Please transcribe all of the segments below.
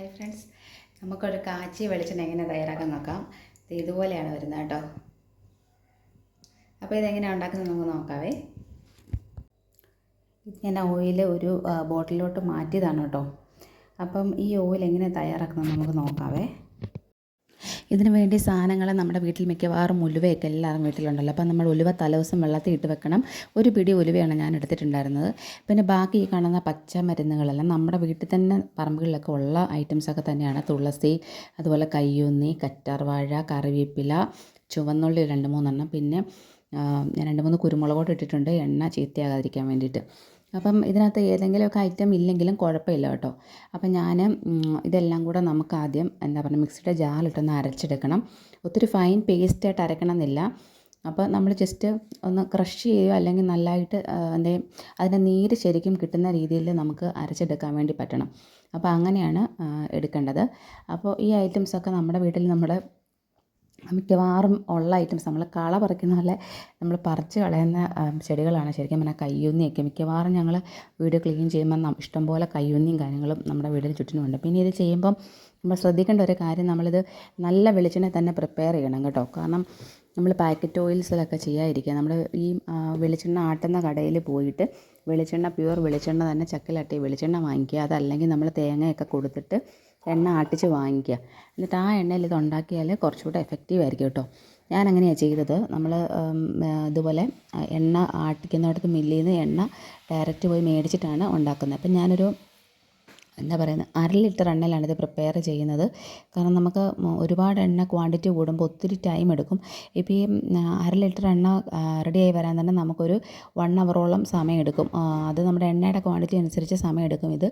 Hi friends നമുക്കൊരു കാച്ചി വെളിച്ചെണ്ണ എങ്ങനെ തയ്യാറാക്കാൻ നോക്കാം? ഇത് ഇതുപോലെയാണ് വരുന്നത് കേട്ടോ. അപ്പോൾ ഇതെങ്ങനെയാണ് ഉണ്ടാക്കുന്നത് നമുക്ക് നോക്കാവേ. ഇത് ഞാൻ ഓയിൽ ഒരു ബോട്ടിലോട്ട് മാറ്റിയതാണ് കേട്ടോ. അപ്പം ഈ ഓയിൽ എങ്ങനെ തയ്യാറാക്കുന്നത് നമുക്ക് നോക്കാവേ. ഇതിന് വേണ്ടി സാധനങ്ങൾ നമ്മുടെ വീട്ടിൽ മിക്കവാറും ഉലുവയൊക്കെ എല്ലാവരും വീട്ടിലുണ്ടല്ലോ. അപ്പം നമ്മൾ ഉലുവ തലേദിവസം വെള്ളത്തിൽ ഇട്ട് വെക്കണം. ഒരു പിടി ഉലുവയാണ് ഞാൻ എടുത്തിട്ടുണ്ടായിരുന്നത്. പിന്നെ ബാക്കി ഈ കാണുന്ന പച്ചമരുന്നുകളെല്ലാം നമ്മുടെ വീട്ടിൽ തന്നെ പറമ്പുകളിലൊക്കെ ഉള്ള ഐറ്റംസൊക്കെ തന്നെയാണ്. തുളസി അതുപോലെ കയ്യൂന്നി കറ്റാർവാഴ കറിവേപ്പില ചുവന്നുള്ളി രണ്ട് മൂന്നെണ്ണം. പിന്നെ ഞാൻ രണ്ട് മൂന്ന് കുരുമുളകോട്ട് ഇട്ടിട്ടുണ്ട്. എണ്ണ ചീത്തയാകാതിരിക്കാൻ വേണ്ടിയിട്ട്. അപ്പം ഇതിനകത്ത് ഏതെങ്കിലുമൊക്കെ ഐറ്റം ഇല്ലെങ്കിലും കുഴപ്പമില്ല കേട്ടോ. അപ്പം ഞാൻ ഇതെല്ലാം കൂടെ നമുക്ക് ആദ്യം എന്താ പറയുക മിക്സിയുടെ ജാറിലിട്ടൊന്ന് അരച്ചെടുക്കണം. ഒത്തിരി ഫൈൻ പേസ്റ്റായിട്ട് അരക്കണം എന്നില്ല അപ്പോൾ നമ്മൾ ജസ്റ്റ് ഒന്ന് ക്രഷ് ചെയ്യുകയോ അല്ലെങ്കിൽ നല്ലതായിട്ട് എന്താ അതിന്റെ നീര് ശരിക്കും കിട്ടുന്ന രീതിയിൽ നമുക്ക് അരച്ചെടുക്കാൻ വേണ്ടി പറ്റണം. അപ്പോൾ അങ്ങനെയാണ് എടുക്കേണ്ടത്. അപ്പോൾ ഈ ഐറ്റംസൊക്കെ നമ്മുടെ വീട്ടിൽ നമ്മുടെ മിക്കവാറും ഉള്ള ഐറ്റംസ് നമ്മൾ കള പറിക്കുന്ന പോലെ നമ്മൾ പറിച്ച് കളയുന്ന ചെടികളാണ്. ശരിക്കും പറഞ്ഞാൽ കയ്യൂന്നിയൊക്കെ മിക്കവാറും ഞങ്ങൾ വീട് ക്ലീൻ ചെയ്യുമ്പോൾ ഇഷ്ടംപോലെ കയ്യൂന്നിയും കാര്യങ്ങളും നമ്മുടെ വീടിന് ചുറ്റിനുമുണ്ട് പിന്നെ ഇത് ചെയ്യുമ്പം നമ്മൾ ശ്രദ്ധിക്കേണ്ട ഒരു കാര്യം നമ്മളിത് നല്ല വെളിച്ചെണ്ണ തന്നെ പ്രിപ്പയർ ചെയ്യണം കേട്ടോ. കാരണം നമ്മൾ പാക്കറ്റ് ഓയിൽസിലൊക്കെ ചെയ്യാതിരിക്കുക. നമ്മൾ ഈ വെളിച്ചെണ്ണ ആട്ടുന്ന കടയിൽ പോയിട്ട് വെളിച്ചെണ്ണ പ്യുവർ വെളിച്ചെണ്ണ തന്നെ ചക്കിലട്ടി വെളിച്ചെണ്ണ വാങ്ങിക്കുക. അതല്ലെങ്കിൽ നമ്മൾ തേങ്ങയൊക്കെ കൊടുത്തിട്ട് എണ്ണ ആട്ടിച്ച് വാങ്ങിക്കുക. എന്നിട്ട് ആ എണ്ണയിൽ ഇത് ഉണ്ടാക്കിയാൽ കുറച്ചുകൂടെ എഫക്റ്റീവ് ആയിരിക്കും കേട്ടോ. ഞാൻ അങ്ങനെയാണ് ചെയ്തത്. നമ്മൾ ഇതുപോലെ എണ്ണ ആട്ടിക്കുന്നിടത്ത് മില്ലിൽ നിന്ന് എണ്ണ ഡയറക്റ്റ് പോയി മേടിച്ചിട്ടാണ് ഉണ്ടാക്കുന്നത്. അപ്പം ഞാനൊരു എന്താ പറയുന്നത് അര ലിറ്റർ എണ്ണയിലാണ് ഇത് പ്രിപ്പയർ ചെയ്യുന്നത്. കാരണം നമുക്ക് ഒരുപാട് എണ്ണ ക്വാണ്ടിറ്റി കൂടുമ്പോൾ ഒത്തിരി ടൈം എടുക്കും. ഇപ്പോൾ ഈ അര ലിറ്റർ എണ്ണ റെഡിയായി വരാൻ തന്നെ നമുക്കൊരു വൺ അവറോളം സമയം എടുക്കും അത് നമ്മുടെ എണ്ണയുടെ ക്വാണ്ടിറ്റി അനുസരിച്ച് സമയം എടുക്കും ഇത്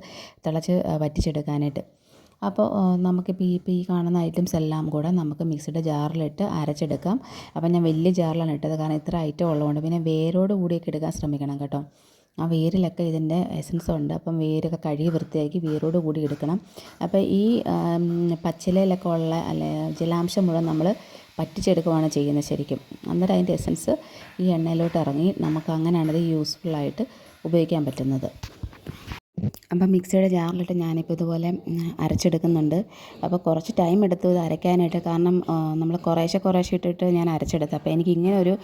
തിളച്ച് വറ്റിച്ചെടുക്കാനായിട്ട്. അപ്പോൾ നമുക്കിപ്പോൾ ഈ ഇപ്പോൾ ഈ കാണുന്ന ഐറ്റംസ് എല്ലാം കൂടെ നമുക്ക് മിക്സിയുടെ ജാറിലിട്ട് അരച്ചെടുക്കാം. അപ്പോൾ ഞാൻ വലിയ ജാറിലാണ് ഇട്ടത്. കാരണം ഇത്ര ഐറ്റം ഉള്ളതുകൊണ്ട് പിന്നെ വേരോട് കൂടിയൊക്കെ എടുക്കാൻ ശ്രമിക്കണം കേട്ടോ. ആ വേരിലൊക്കെ ഇതിന്റെ എസൻസ് ഉണ്ട്. അപ്പം വേരൊക്കെ കഴുകി വൃത്തിയാക്കി വേരോട് കൂടി എടുക്കണം. അപ്പോൾ ഈ പച്ചിലയിലൊക്കെ ഉള്ള അല്ലെ ജലാംശം മുഴുവൻ നമ്മൾ പറ്റിച്ചെടുക്കുകയാണ് ചെയ്യുന്നത് ശരിക്കും. അന്നേരം അതിന്റെ എസൻസ് ഈ എണ്ണയിലോട്ട് ഇറങ്ങി നമുക്ക് അങ്ങനെയാണത് യൂസ്ഫുള്ളായിട്ട് ഉപയോഗിക്കാൻ പറ്റുന്നത്. അപ്പം മിക്സിയുടെ ജാറിലിട്ട് ഞാനിപ്പോൾ ഇതുപോലെ അരച്ചെടുക്കുന്നുണ്ട്. അപ്പോൾ കുറച്ച് ടൈം എടുത്തു ഇത് അരയ്ക്കാനായിട്ട്. കാരണം നമ്മൾ കുറേശ്ശെ കുറേശ്ശെ ഇട്ടിട്ട് ഞാൻ അരച്ചെടുത്തു. അപ്പോൾ എനിക്ക് ഇങ്ങനെ ഒരു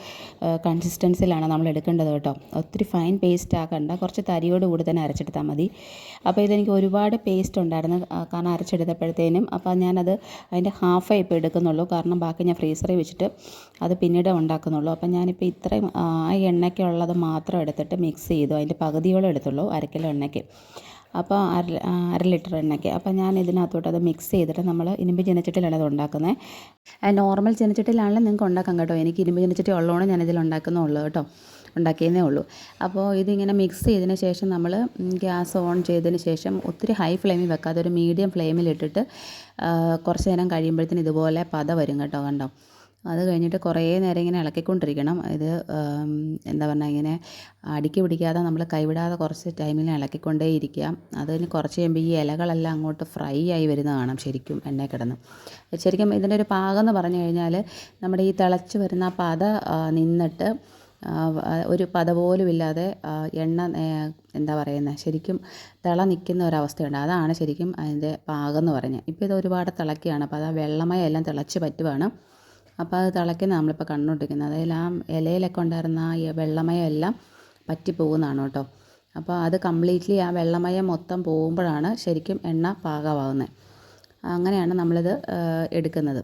കൺസിസ്റ്റൻസിലാണ് നമ്മൾ എടുക്കേണ്ടത് കേട്ടോ. ഒത്തിരി ഫൈൻ പേസ്റ്റ് ആക്കണ്ട. കുറച്ച് തരിയോട് കൂടി തന്നെ അരച്ചെടുത്താൽ മതി. അപ്പോൾ ഇതെനിക്ക് ഒരുപാട് പേസ്റ്റ് ഉണ്ടായിരുന്നു കാരണം അരച്ചെടുത്തപ്പോഴത്തേനും. അപ്പോൾ ഞാനത് അതിന്റെ ഹാഫേ ഇപ്പോൾ എടുക്കുന്നുള്ളൂ. കാരണം ബാക്കി ഞാൻ ഫ്രീസറിൽ വെച്ചിട്ട് അത് പിന്നീട് ഉണ്ടാക്കുന്നുള്ളൂ. അപ്പോൾ ഞാനിപ്പോൾ ഇത്രയും ആ എണ്ണയ്ക്കുള്ളത് മാത്രം എടുത്തിട്ട് മിക്സ് ചെയ്തു. അതിന്റെ പകുതിയോളം എടുത്തുള്ളൂ അര കിലോ എണ്ണയ്ക്ക്. അപ്പോൾ അര അര ലിറ്റർ എണ്ണയ്ക്ക്. അപ്പോൾ ഞാൻ ഇതിനകത്തോട്ട് അത് മിക്സ് ചെയ്തിട്ട് നമ്മൾ ഇരുമ്പ് ചീനച്ചട്ടിയിലാണ് അത് ഉണ്ടാക്കുന്നത്. നോർമൽ ചീനച്ചട്ടിയിലാണെങ്കിലും നിങ്ങൾക്ക് ഉണ്ടാക്കാം കേട്ടോ. എനിക്ക് ഇരുമ്പ് ചീനച്ചട്ടി ഉള്ളതുകൊണ്ട് ഞാൻ ഇതിൽ ഉണ്ടാക്കുന്നുള്ളൂ കേട്ടോ. ഉണ്ടാക്കിയതേ ഉള്ളൂ. അപ്പോൾ ഇതിങ്ങനെ മിക്സ് ചെയ്തതിന് ശേഷം നമ്മൾ ഗ്യാസ് ഓൺ ചെയ്തതിന് ശേഷം ഒത്തിരി ഹൈ ഫ്ലെയിമിൽ വെക്കാതെ ഒരു മീഡിയം ഫ്ലെയിമിലിട്ടിട്ട് കുറച്ച് നേരം കഴിയുമ്പോഴത്തേന് ഇതുപോലെ പത വരും കേട്ടോ കണ്ടോ. അത് കഴിഞ്ഞിട്ട് കുറേ നേരം ഇങ്ങനെ ഇളക്കിക്കൊണ്ടിരിക്കണം. ഇത് എന്താ പറഞ്ഞാൽ ഇങ്ങനെ അടുക്കി പിടിക്കാതെ നമ്മൾ കൈവിടാതെ കുറച്ച് ടൈമിൽ ഇളക്കിക്കൊണ്ടേ ഇരിക്കുക. അത് കഴിഞ്ഞ് കുറച്ച് കഴിയുമ്പോൾ ഈ ഇലകളെല്ലാം അങ്ങോട്ട് ഫ്രൈ ആയി വരുന്ന കാണാം ശരിക്കും എണ്ണ കിടന്ന്. ശരിക്കും ഇതിന്റെ ഒരു പാകം എന്ന് പറഞ്ഞു കഴിഞ്ഞാൽ നമ്മുടെ ഈ തിളച്ച് വരുന്ന പത നിന്നിട്ട് ഒരു പത പോലും ഇല്ലാതെ എണ്ണ എന്താ പറയുന്നത് ശരിക്കും തിള നിൽക്കുന്ന ഒരവസ്ഥയുണ്ട് അതാണ് ശരിക്കും അതിന്റെ പാകം എന്ന് പറഞ്ഞത് ഇപ്പോൾ ഇത് ഒരുപാട് തിളക്കുകയാണ് അപ്പോൾ അത് ആ വെള്ളമയം എല്ലാം തിളച്ച് പറ്റുവാണ്. അപ്പോൾ അത് തിളയ്ക്കുന്ന നമ്മളിപ്പോൾ കണ്ടുകൊണ്ടിരിക്കുന്നത് അതായത് ആ ഇലയിലൊക്കെ ഉണ്ടായിരുന്ന ആ വെള്ളമയം എല്ലാം പറ്റിപ്പോകുന്നതാണ് കേട്ടോ. അപ്പോൾ അത് കംപ്ലീറ്റ്ലി ആ വെള്ളമയം മൊത്തം പോകുമ്പോഴാണ് ശരിക്കും എണ്ണ പാകമാകുന്നത്. അങ്ങനെയാണ് നമ്മളിത് എടുക്കുന്നത്.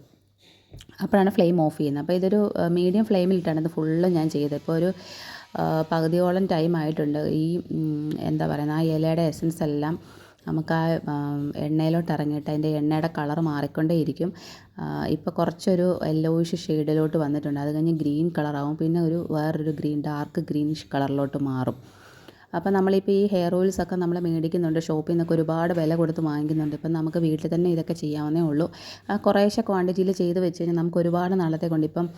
അപ്പോഴാണ് ഫ്ലെയിം ഓഫ് ചെയ്യുന്നത്. അപ്പോൾ ഇതൊരു മീഡിയം ഫ്ലെയിമിലിട്ടാണ് ഇത് ഫുള്ള് ഞാൻ ചെയ്തത്. ഇപ്പോൾ ഒരു പകുതിയോളം ടൈം ആയിട്ടുണ്ട്. ഈ എന്താ പറയുന്നത്? ആ ഇലയുടെ എസൻസ് എല്ലാം നമുക്ക് ആ എണ്ണയിലോട്ട് ഇറങ്ങിയിട്ട് അതിന്റെ എണ്ണയുടെ കളർ മാറിക്കൊണ്ടേയിരിക്കും. ഇപ്പോൾ കുറച്ചൊരു യെല്ലോയിഷ് ഷെയ്ഡിലോട്ട് വന്നിട്ടുണ്ട്. അത് കഴിഞ്ഞ് ഗ്രീൻ കളറാവും. പിന്നെ ഒരു വേറൊരു ഗ്രീൻ ഡാർക്ക് ഗ്രീനിഷ് കളറിലോട്ട് മാറും. അപ്പോൾ നമ്മളിപ്പോൾ ഈ ഹെയർ ഓയിൽസ് ഒക്കെ നമ്മൾ മേടിക്കുന്നുണ്ട്. ഷോപ്പിൽ നിന്നൊക്കെ ഒരുപാട് വില കൊടുത്ത് വാങ്ങിക്കുന്നുണ്ട്. ഇപ്പം നമുക്ക് വീട്ടിൽ തന്നെ ഇതൊക്കെ ചെയ്യാവുന്നേ ഉള്ളൂ. കുറേശ്ശെ ക്വാണ്ടിറ്റിയിൽ ചെയ്ത് വെച്ച് കഴിഞ്ഞാൽ നമുക്ക് ഒരുപാട് നാളത്തെ കൊണ്ട് ഇപ്പം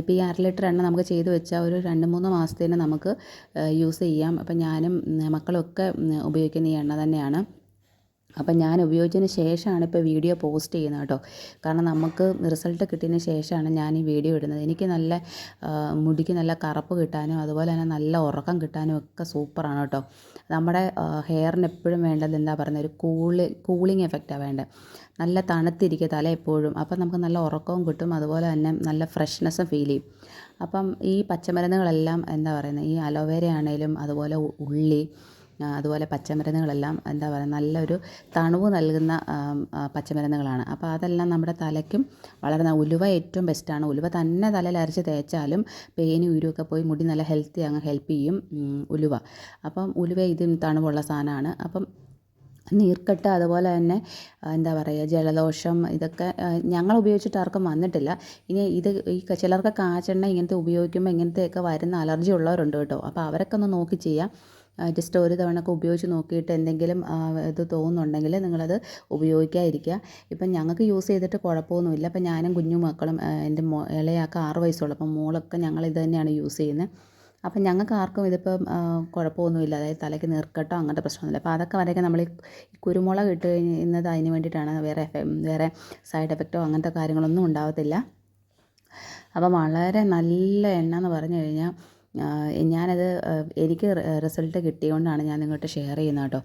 ഇപ്പോൾ ഈ അര ലിറ്റർ എണ്ണ നമുക്ക് ചെയ്ത് വെച്ചാൽ ഒരു രണ്ട് മൂന്ന് മാസത്തേന് നമുക്ക് യൂസ് ചെയ്യാം. അപ്പം ഞാനും മക്കളൊക്കെ ഉപയോഗിക്കുന്ന ഈ എണ്ണ തന്നെയാണ്. അപ്പം ഞാൻ ഉപയോഗിച്ചതിന് ശേഷമാണ് ഇപ്പോൾ വീഡിയോ പോസ്റ്റ് ചെയ്യുന്നത് കേട്ടോ. കാരണം നമുക്ക് റിസൾട്ട് കിട്ടിയതിന് ശേഷമാണ് ഞാൻ ഈ വീഡിയോ ഇടുന്നത്. എനിക്ക് നല്ല മുടിക്ക് നല്ല കറുപ്പ് കിട്ടാനും അതുപോലെ തന്നെ നല്ല ഉറക്കം കിട്ടാനും ഒക്കെ സൂപ്പറാണ് കേട്ടോ. നമ്മുടെ ഹെയറിന് എപ്പോഴും വേണ്ടത് എന്താ പറയുന്നത്? ഒരു കൂളി കൂളിംഗ് എഫക്റ്റാണ് വേണ്ടത്. നല്ല തണുത്തിരിക്കുക തല എപ്പോഴും. അപ്പം നമുക്ക് നല്ല ഉറക്കവും കിട്ടും. അതുപോലെ തന്നെ നല്ല ഫ്രഷ്നെസ്സും ഫീൽ ചെയ്യും. അപ്പം ഈ പച്ചമരുന്നുകളെല്ലാം എന്താ പറയുന്നത്? ഈ അലോവേര അതുപോലെ ഉള്ളി അതുപോലെ പച്ചമരുന്നുകളെല്ലാം എന്താ പറയുക നല്ലൊരു തണുവ് നൽകുന്ന പച്ചമരുന്നുകളാണ്. അപ്പോൾ അതെല്ലാം നമ്മുടെ തലയ്ക്കും വളരെ ഉലുവ ഏറ്റവും ബെസ്റ്റാണ്. ഉലുവ തന്നെ തലയിൽ അരച്ച് തേച്ചാലും പെയിനും ഉരുവൊക്കെ പോയി മുടി നല്ല ഹെൽത്തി അങ്ങ് ഹെൽപ്പ് ചെയ്യും ഉലുവ. അപ്പം ഉലുവ ഇതും തണുവുള്ള സാധനമാണ്. അപ്പം നീർക്കെട്ട് അതുപോലെ തന്നെ എന്താ പറയുക ജലദോഷം ഇതൊക്കെ ഞങ്ങൾ ഉപയോഗിച്ചിട്ട് ആർക്കും വന്നിട്ടില്ല. ഇനി ഇത് ഈ ചിലർക്ക് കാച്ചെണ്ണ ഇങ്ങനത്തെ ഉപയോഗിക്കുമ്പോൾ ഇങ്ങനത്തെയൊക്കെ വരുന്ന അലർജി ഉള്ളവരുണ്ട് കേട്ടോ. അപ്പോൾ അവരൊക്കെ ഒന്ന് നോക്കി ചെയ്യാം. ജസ്റ്റ് ഒരു തവണ ഒക്കെ ഉപയോഗിച്ച് നോക്കിയിട്ട് എന്തെങ്കിലും ഇത് തോന്നുന്നുണ്ടെങ്കിൽ നിങ്ങളത് ഉപയോഗിക്കാതിരിക്കുക. ഇപ്പം ഞങ്ങൾക്ക് യൂസ് ചെയ്തിട്ട് കുഴപ്പമൊന്നുമില്ല. അപ്പം ഞാനും കുഞ്ഞു മക്കളും എന്റെ മോ ഇളയാൾക്ക് ആറ് വയസ്സുള്ളൂ. അപ്പം മോളൊക്കെ ഞങ്ങൾ ഇത് തന്നെയാണ് യൂസ് ചെയ്യുന്നത്. അപ്പം ഞങ്ങൾക്ക് ആർക്കും ഇതിപ്പം കുഴപ്പമൊന്നുമില്ല. അതായത് തലയ്ക്ക് നീർക്കട്ടോ അങ്ങനത്തെ പ്രശ്നമൊന്നുമില്ല. അപ്പോൾ അതൊക്കെ വരെയൊക്കെ നമ്മൾ ഈ കുരുമുളക് ഇട്ട് കഴിഞ്ഞത് അതിന് വേണ്ടിയിട്ടാണ്. വേറെ വേറെ സൈഡ് എഫക്റ്റോ അങ്ങനത്തെ കാര്യങ്ങളൊന്നും ഉണ്ടാവത്തില്ല. അപ്പം വളരെ നല്ല എണ്ണ എന്ന് പറഞ്ഞു കഴിഞ്ഞാൽ ഞാനത് എനിക്ക് റിസൾട്ട് കിട്ടിയതുകൊണ്ടാണ് ഞാൻ നിങ്ങോട്ട് ഷെയർ ചെയ്യുന്നത് കേട്ടോ.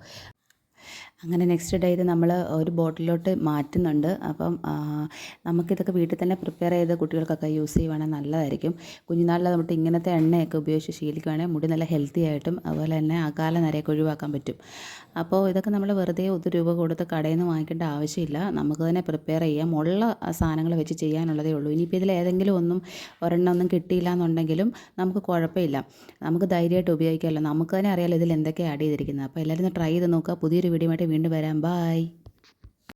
അങ്ങനെ നെക്സ്റ്റ് ഡേ ഇത് നമ്മൾ ഒരു ബോട്ടിലോട്ട് മാറ്റുന്നുണ്ട്. അപ്പം നമുക്കിതൊക്കെ വീട്ടിൽ തന്നെ പ്രിപ്പയർ ചെയ്ത് കുട്ടികൾക്കൊക്കെ യൂസ് ചെയ്യുവാണെങ്കിൽ നല്ലതായിരിക്കും. കുഞ്ഞുനാളിൽ നമുക്ക് ഇങ്ങനത്തെ എണ്ണയൊക്കെ ഉപയോഗിച്ച് ശീലിക്കുകയാണെങ്കിൽ മുടി നല്ല ഹെൽത്തി ആയിട്ടും അതുപോലെ തന്നെ അകാല നരയൊക്കെ ഒഴിവാക്കാൻ പറ്റും. അപ്പോൾ ഇതൊക്കെ നമ്മൾ വെറുതെ ഒരു രൂപ കൊടുത്ത് കടയിൽ നിന്ന് വാങ്ങിക്കേണ്ട ആവശ്യമില്ല. നമുക്ക് തന്നെ പ്രിപ്പയർ ചെയ്യാം. ഉള്ള സാധനങ്ങൾ വെച്ച് ചെയ്യാനുള്ളതേ ഉള്ളൂ. ഇനിയിപ്പോൾ ഇതിൽ ഏതെങ്കിലും ഒന്നും ഒരെണ്ണം ഒന്നും കിട്ടിയില്ല എന്നുണ്ടെങ്കിലും നമുക്ക് കുഴപ്പമില്ല. നമുക്ക് ധൈര്യമായിട്ട് ഉപയോഗിക്കാമല്ലോ. നമുക്ക് തന്നെ അറിയാമല്ലോ ഇതിൽ എന്തൊക്കെയാണ് ആഡ് ചെയ്തിരിക്കുന്നത്. അപ്പോൾ എല്ലാവരും ട്രൈ ചെയ്ത് നോക്കുക. പുതിയൊരു വീഡിയോ വീണ്ടും വരാം. ബായ്